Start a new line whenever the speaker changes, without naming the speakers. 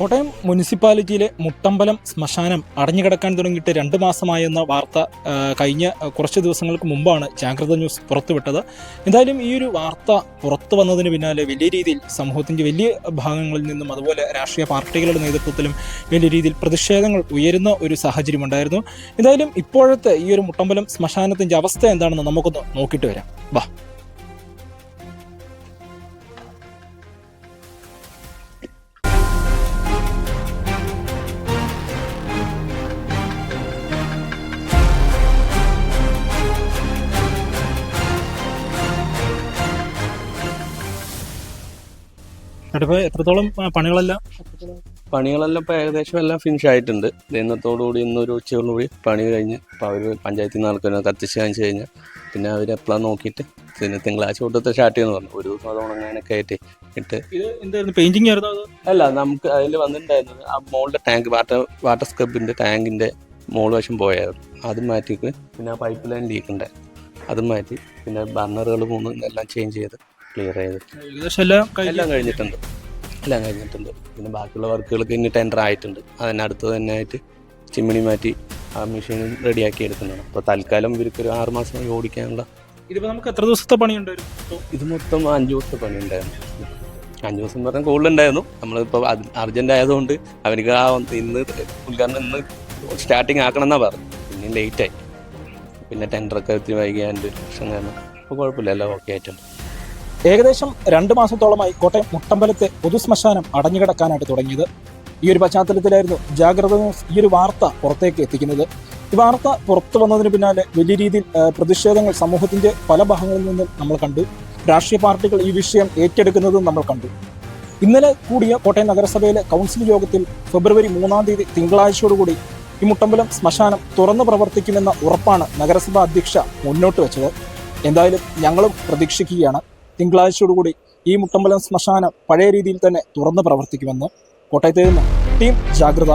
കോട്ടയം മുനിസിപ്പാലിറ്റിയിലെ മുട്ടമ്പലം ശ്മശാനം അടഞ്ഞുകിടക്കാൻ തുടങ്ങിയിട്ട് രണ്ട് മാസമായെന്ന വാർത്ത കഴിഞ്ഞ കുറച്ച് ദിവസങ്ങൾക്ക് മുമ്പാണ് ജാഗ്രത ന്യൂസ് പുറത്തുവിട്ടത്. എന്തായാലും ഈ ഒരു വാർത്ത പുറത്തു വന്നതിന് പിന്നാലെ വലിയ രീതിയിൽ സമൂഹത്തിന്റെ വലിയ ഭാഗങ്ങളിൽ നിന്നും അതുപോലെ രാഷ്ട്രീയ പാർട്ടികളുടെ നേതൃത്വത്തിലും വലിയ രീതിയിൽ പ്രതിഷേധങ്ങൾ ഉയരുന്ന ഒരു സാഹചര്യമുണ്ടായിരുന്നു എന്തായാലും ഇപ്പോഴത്തെ ഈ ഒരു മുട്ടമ്പലം ശ്മശാനത്തിന്റെ അവസ്ഥ എന്താണെന്ന് നമുക്കൊന്ന് നോക്കിയിട്ട് വരാം. വാ. എത്രത്തോളം പണികളെല്ലാം?
പണികളെല്ലാം ഇപ്പോൾ ഏകദേശം എല്ലാം ഫിനിഷ് ആയിട്ടുണ്ട്. ഇന്നത്തോടുകൂടി ഇന്നൊരു ഉച്ചയോടുകൂടി പണി കഴിഞ്ഞ് അപ്പോൾ അവർ പഞ്ചായത്തിൽ നിന്ന് ആൾക്കാർ കത്തിച്ച് കാണിച്ച് കഴിഞ്ഞാൽ പിന്നെ അവർ എപ്പോഴാണ് നോക്കിയിട്ട് പിന്നെ തിങ്കളാഴ്ച തൊട്ടത്തെ സ്റ്റാർട്ട് ചെയ്യുന്നു പറഞ്ഞു. ഒരു ദിവസം അത് ഉണങ്ങാനൊക്കെ ആയിട്ട് ഇട്ട്
ഇത് എന്തായിരുന്നു? പെയിന്റിംഗ് ആയിരുന്നു
അല്ല നമുക്ക് അതിൽ വന്നിട്ടുണ്ടായിരുന്നത് ആ മോളുടെ ടാങ്ക് വാട്ടർ വാട്ടർ സ്ക്രബിന്റെ ടാങ്കിന്റെ മോൾ വശം പോയായിരുന്നു. അത് മാറ്റിയിട്ട് പിന്നെ ആ പൈപ്പ് ലൈൻ ലീക്കുണ്ടായിരുന്നു അത് മാറ്റി പിന്നെ ബർണറുകൾ മൂന്ന് എല്ലാം ചേഞ്ച് ചെയ്ത് ക്ലിയർ ചെയ്ത്.
ഏകദേശം എല്ലാം
എല്ലാം കഴിഞ്ഞിട്ടുണ്ട്. എല്ലാം കഴിഞ്ഞിട്ടുണ്ട്. പിന്നെ ബാക്കിയുള്ള വർക്കുകളൊക്കെ ഇനി ടെൻഡർ ആയിട്ടുണ്ട്. അതിനടുത്ത് തന്നെ ആയിട്ട് ചിമ്മിണി മാറ്റി ആ മെഷീൻ റെഡിയാക്കി എടുക്കുന്നതാണ്. അപ്പോൾ തൽക്കാലം ഇവർക്ക് ഒരു ആറ് മാസം ഓടിക്കാനുള്ള
ഇതിപ്പോൾ നമുക്ക് എത്ര ദിവസത്തെ പണിയുണ്ടായിരുന്നു
ഇത് മൊത്തം അഞ്ച് ദിവസത്തെ പണി ഉണ്ടായിരുന്നു. അഞ്ച് ദിവസം പറഞ്ഞാൽ കൂടുതലുണ്ടായിരുന്നു. നമ്മളിപ്പോൾ അർജന്റ് ആയതുകൊണ്ട് അവർക്ക് ആ ഇന്ന് ഉദ്ഘാടനം ഇന്ന് സ്റ്റാർട്ടിങ് ആക്കണം എന്നാ പറഞ്ഞു പിന്നെ ലേറ്റായി പിന്നെ ടെൻഡറൊക്കെ ഒത്തിരി വൈകിയാണ്ട് പ്രശ്നം കാരണം. അപ്പോൾ കുഴപ്പമില്ല എല്ലാം ഓക്കെ ആയിട്ടുണ്ട്.
ഏകദേശം രണ്ട് മാസത്തോളമായി കോട്ടയം മുട്ടമ്പലത്തെ പൊതുശ്മശാനം അടഞ്ഞുകിടക്കാനായിട്ട് തുടങ്ങിയത്. ഈ ഒരു പശ്ചാത്തലത്തിലായിരുന്നു ജാഗ്രത ന്യൂസ് ഈ ഒരു വാർത്ത പുറത്തേക്ക് എത്തിക്കുന്നത്. ഈ വാർത്ത പുറത്തു വന്നതിന് പിന്നാലെ വലിയ രീതിയിൽ പ്രതിഷേധങ്ങൾ സമൂഹത്തിന്റെ പല ഭാഗങ്ങളിൽ നിന്നും നമ്മൾ കണ്ടു. രാഷ്ട്രീയ പാർട്ടികൾ ഈ വിഷയം ഏറ്റെടുക്കുന്നതും നമ്മൾ കണ്ടു. ഇന്നലെ കൂടിയ കോട്ടയം നഗരസഭയിലെ കൗൺസിൽ യോഗത്തിൽ ഫെബ്രുവരി മൂന്നാം തീയതി തിങ്കളാഴ്ചയോടുകൂടി ഈ മുട്ടമ്പലം ശ്മശാനം തുറന്നു പ്രവർത്തിക്കുമെന്ന ഉറപ്പാണ് നഗരസഭാ അധ്യക്ഷ മുന്നോട്ട് വെച്ചത്. എന്തായാലും ഞങ്ങളും പ്രതീക്ഷിക്കുകയാണ്. തിങ്കളാഴ്ചയോടുകൂടി ഈ മുട്ടമ്പലം ശ്മശാനം പഴയ രീതിയിൽ തന്നെ തുറന്ന് പ്രവർത്തിക്കുമെന്ന് കോട്ടയത്ത് നിന്ന് ടീം ജാഗ്രത